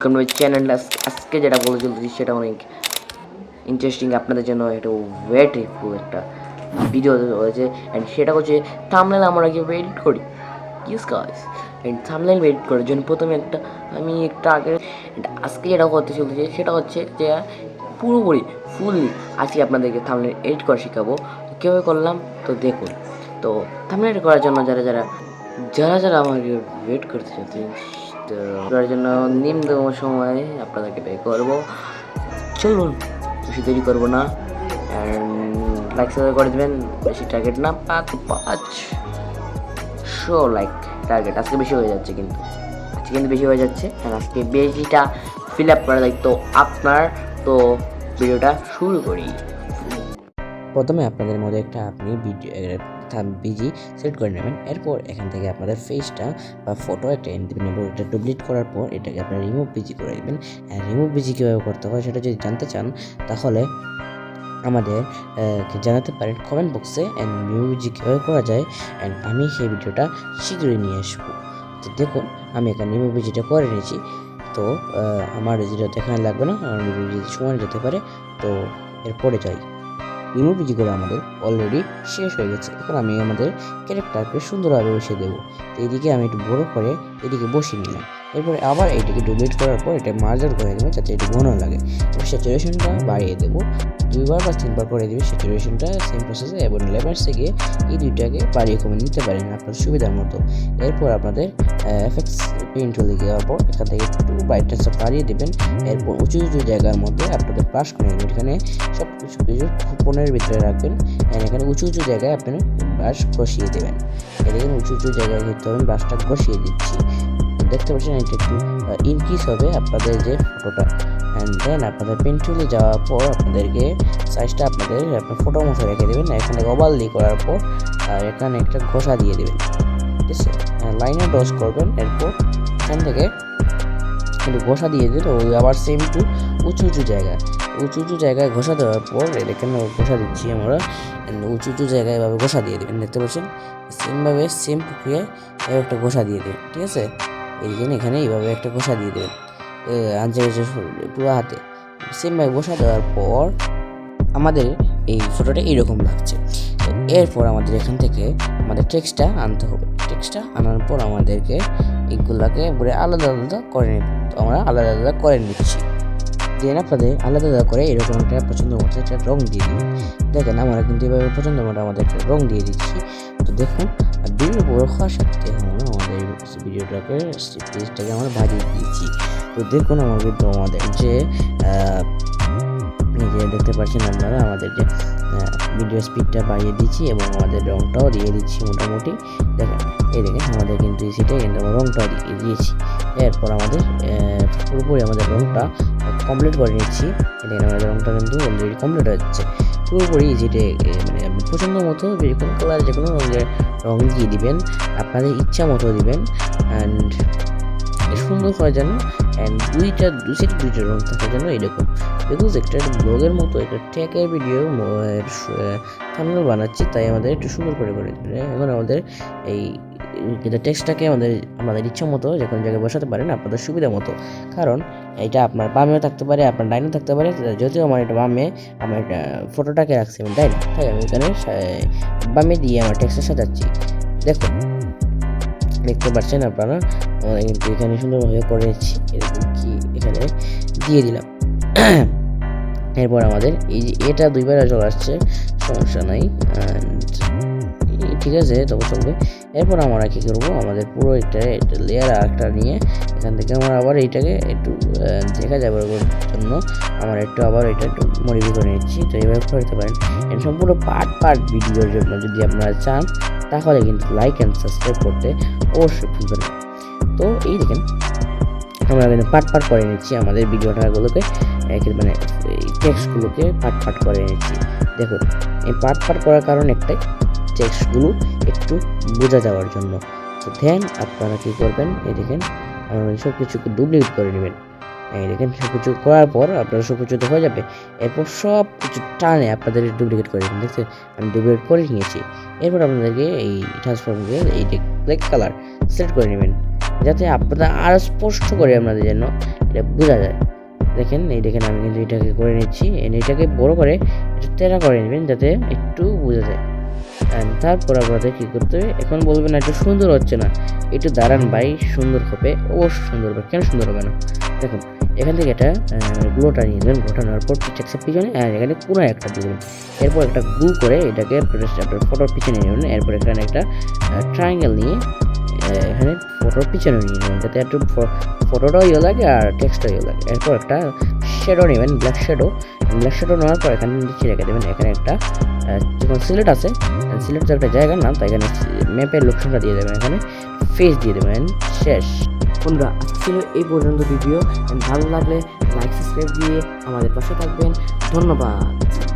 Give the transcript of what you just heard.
কারণ ওই চ্যানেলটা আজকে যেটা বলে চলতেছি সেটা অনেক ইন্টারেস্টিং আপনাদের জন্য একটা ওয়েটিফুল একটা ভিডিও হয়েছে অ্যান্ড সেটা হচ্ছে থামলেন আমরা কীভাবে এডিট করি? ইউজ গাইস অ্যান্ড থামলেন এডিট করার জন্য প্রথমে একটা আমি একটা আগে আজকে যেটা করতে চলতেছে সেটা হচ্ছে যে পুরোপুরি ফুললি আজকে আপনাদেরকে থামলেন এডিট করা শেখাবো। কীভাবে করলাম? তো দেখুন। তো থামলেন করার জন্য যারা যারা যারা যারা আমাকে ওয়েট করতে চাচ্ছেন তো করার জন্য নিম্নতম সময় আপনাদেরকে পে করব। চলুন, বেশি দেরি করব না। লাইক সাবস্ক্রাইব করে দেবেন। বেশি টার্গেট না পাঁচ পাঁচ, শো লাইক টার্গেট আজকে বেশি হয়ে যাচ্ছে কিন্তু। আজকে কিন্তু বেশি হয়ে যাচ্ছে। আর আজকে বেশিটা ফিল আপ করা দায়িত্ব আপনার। তো ভিডিওটা শুরু করি। প্রথমে আপনাদের মধ্যে একটা আপনি ভিডিও বিজি সেট করে নেবেন। এরপর এখান থেকে আপনাদের ফেসটা বা ফটো একটা এনে দেবেন এবং এটা ডুপ্লিট করার পর এটাকে আপনারা রিমুভ বিজি করে দেবেন। রিমুভ বিজি কীভাবে করতে হয় সেটা যদি জানতে চান, তাহলে আমাদের জানাতে পারেন কমেন্ট বক্সে অ্যান্ড বিজি কীভাবে করা যায় অ্যান্ড আমি সেই ভিডিওটা শীঘ্রই নিয়ে আসব। তো দেখুন, আমি এখানে বিজিটা করে নিয়েছি। তো আমার যেটা দেখানো লাগবে না রিমুভ বিজি সময় যেতে পারে। তো, এরপরে যাই। রিমুভ করে আমাদের অলরেডি শেষ হয়ে গেছে। এখন আমি আমাদের ক্যারেক্টারকে সুন্দরভাবে বসে দেবো। এদিকে আমি একটু বড় করে এদিকে বসিয়ে নিলাম। এরপরে আবার এইটিকে ডুপ্লিট করার পর এটা মার্জার করে দেবো যাতে একটু ঘন লাগে। এবং স্যাচুরেশনটা বাড়িয়ে দেবো। দুইবার বা তিনবার করে দেবে স্যাচুরেশনটা সেম প্রসেসে এবং লেবার্স থেকে এই দুইটাকে বাড়িয়ে কমে নিতে পারেন আপনার সুবিধার মতো। এরপর আপনাদের এফেক্টস পেইন্ট হলে যাওয়ার পর এখান থেকে একটু ব্রাইটনেসটা বাড়িয়ে দেবেন। এরপর উঁচু উঁচু জায়গার মধ্যে আপনাদের ব্রাশ করে নেবেন। এখানে সব কিছু কিছু ফোনের ভিতরে রাখবেন। এখানে উঁচু উঁচু জায়গায় আপনি ব্রাশ ঘষিয়ে দেবেন। এদিকে উঁচু উঁচু জায়গায় কিন্তু আমি ব্রাশটা ঘষিয়ে দিচ্ছি। দেখতে পাচ্ছেন, এটা একটু ইনক্রিজ হবে আপনাদের যে ফটোটা। অ্যান্ড দেন আপনাদের পেন্টুলে যাওয়ার পর আপনাদেরকে সাইজটা আপনাদের, আপনার ফটো মতো রেখে দেবেন। এখানে ওভাল দিয়ে করার পর, আর এখানে একটা ঘষা দিয়ে দেবেন। ঠিক আছে? লাইনে ডস করবেন। এরপর এখান থেকে একটু ঘষা দিয়ে দিলে ওই আবার সেম টু উঁচু উঁচু জায়গায়। উঁচু উঁচু জায়গায় ঘষা দেওয়ার পর এখানে ঘষা দিচ্ছি আমরা? উঁচু উঁচু জায়গায় এভাবে ঘষা দিয়ে দেবেন, দেখতে পাচ্ছেন? সেমভাবে, সেম প্রক্রিয়ায় এভাবে একটা ঘষা দিয়ে দেবেন, ঠিক আছে? এই জন্য এখানে এইভাবে একটা ঘষা দিয়ে দেবেন আনছে পুরো হাতে। সেমভাবে ঘষা দেওয়ার পর আমাদের এই ফটোটা এইরকম লাগছে। এরপর আমাদের এখান থেকে আমাদের টেক্সটটা আনতে হবে। টেক্সটটা আনার পর আমাদেরকে এইগুলাকে পুরো আলাদা আলাদা করে নেব। আমরা আলাদা আলাদা করে নিচ্ছি। দেন আপনাদের আলাদা আলাদা করে এরকম একটা পছন্দ মতো একটা রং দিয়ে দিন দেখেন, আমরা কিন্তু এভাবে পছন্দ মতো আমাদের একটা রং দিয়ে দিচ্ছি। তো দেখুন, আর বড় হওয়ার সাথে আমরা আমাদের ভিডিওটাকে পেজটাকে আমরা বাড়িয়ে দিয়েছি। তো দেখুন আমার কিন্তু আমাদের যে যে দেখতে পাচ্ছেন আপনারা, আমাদের যে ভিডিও স্পিডটা বাড়িয়ে দিচ্ছি এবং আমাদের রংটাও দিয়ে দিচ্ছি মোটামুটি। দেখেন, এই দেখেন, আমাদের কিন্তু সেটাই কিন্তু রংটাও দিয়ে দিয়েছি। এরপর আমাদের পুরোপুরি আমাদের রংটা কমপ্লিট করে নিচ্ছি। এটা আমাদের রংটা কিন্তু অলরেডি কমপ্লিট হয়ে যাচ্ছে। পুরোপুরি যেটা মানে আপনি পছন্দ মতো যে কোনো কালার যে কোনো রঙের রং দিয়ে দিবেন, আপনাদের ইচ্ছা মতো দিবেন। অ্যান্ড সুন্দর করার জন্য অ্যান্ড দুইটা, দুই সাইড দুইটা রং থাকার জন্য এরকম বিকজ একটা ব্লগের মতো, একটা ট্যাকের ভিডিও থামনেল বানাচ্ছি, তাই আমাদের একটু সুন্দর করে করে এখন আমাদের এই কিন্তু টেক্সটটাকে আমাদের আমাদের ইচ্ছা মতো যে কোনো জায়গায় বসাতে পারেন আপনাদের সুবিধা মতো। কারণ এটা আপনার বামেও থাকতে পারে, আপনার ডাইনেও থাকতে পারে, যদিও আমার এটা বামে আমার এটা ফটোটাকে রাখছি আমি ডাইনে তাই আমি এখানে বামে দিয়ে আমার টেক্সটটা সাজাচ্ছি। দেখুন, দেখতে পাচ্ছেন আপনারা কিন্তু এখানে সুন্দরভাবে করে নিচ্ছি এরকম কি এখানে দিয়ে দিলাম। এরপর আমাদের এই যে এটা দুইবার চলে আসছে, সমস্যা নাই। ঠিক আছে, তবে চলবে। এরপর আমরা কী করব? আমাদের পুরো এটা এটা লেয়ার আরেকটা নিয়ে এখান থেকে আমরা আবার এইটাকে একটু দেখা যাবে জন্য। আমরা একটু আবার এটা একটু মডিফাই করে নিচ্ছি। তো এইভাবে করতে পারেন। এর সম্পূর্ণ পার্ট পার্ট ভিডিওর জন্য যদি আপনারা চান, তাহলে কিন্তু লাইক অ্যান্ড সাবস্ক্রাইব করতে অবশ্যই ভুলবেন তো এই দেখেন, আমরা কিন্তু পার্ট পার্ট করে নিচ্ছি আমাদের ভিডিওটাগুলোকে মানে টেক্সটগুলোকে পার্ট পার্ট করে নিচ্ছি। দেখুন, এই পার্ট পার্ট করার কারণ একটাই টেক্সটগুলো একটু বোঝা যাওয়ার জন্য। তো দেন আপনারা কী করবেন, এই দেখেন সব কিছুকে ডুপ্লিকেট করে নেবেন। এই দেখেন সব কিছু করার পর আপনারা সব কিছু হয়ে যাবে। এরপর সব কিছু টানে আপনাদের ডুপ্লিকেট করে দেবেন দেখছেন, আমি ডুপ্লিকেট করে নিয়েছি। এরপর আপনাদেরকে এই ট্রান্সফর্মকে এই ব্ল্যাক কালার সিলেক্ট করে নেবেন। যাতে আপনারা আরও স্পষ্ট করে আপনাদের জন্য এটা বোঝা যায়। দেখেন, এই দেখেন, আমি কিন্তু এটাকে করে নিচ্ছি। এটাকে বড় করে একটু তেরা করে নেবেন, যাতে একটু বোঝা যায়। And তারপর আপনাদের কী করতে হবে? এখন বলবেন এটা সুন্দর হচ্ছে না। একটু দাঁড়ান ভাই, সুন্দর হবে, অবশ্যই সুন্দর হবে। কেন সুন্দর হবে না? দেখুন, এখান থেকে এটা গ্লোটা নিয়ে নেবেন। গ্লোটা নেওয়ার পর টেক্সের পিছনে আর এখানে পুরো একটা দেবেন। এরপর একটা গ্লু করে এটাকে ফটোর পিছনে নিয়ে নেবেন। এরপর এখানে একটা ট্রায়াঙ্গেল নিয়ে এখানে ফটোর পিছনে নিয়ে নেবেন যাতে একটু ফটোটাও ইয়ে লাগে আর টেক্সটটাও ইয়ে লাগে। এরপর একটা শ্যাডো নেবেন ব্ল্যাক শেডো ব্ল্যাক শ্যাডো নেওয়ার পর এখানে নিচে রেখে দেবেন, এখানে একটা যখন সিলেট আছে সিলেট তো একটা জায়গার নাম, তাই এখানে ম্যাপের লোকেশনটা দিয়ে দেবেন। এখানে ফেস দিয়ে দেবেন, শেষ। বন্ধুরা ছিল এই পর্যন্ত ভিডিও ভালো লাগলে লাইক সাবস্ক্রাইব দিয়ে আমাদের পাশে থাকবেন। ধন্যবাদ।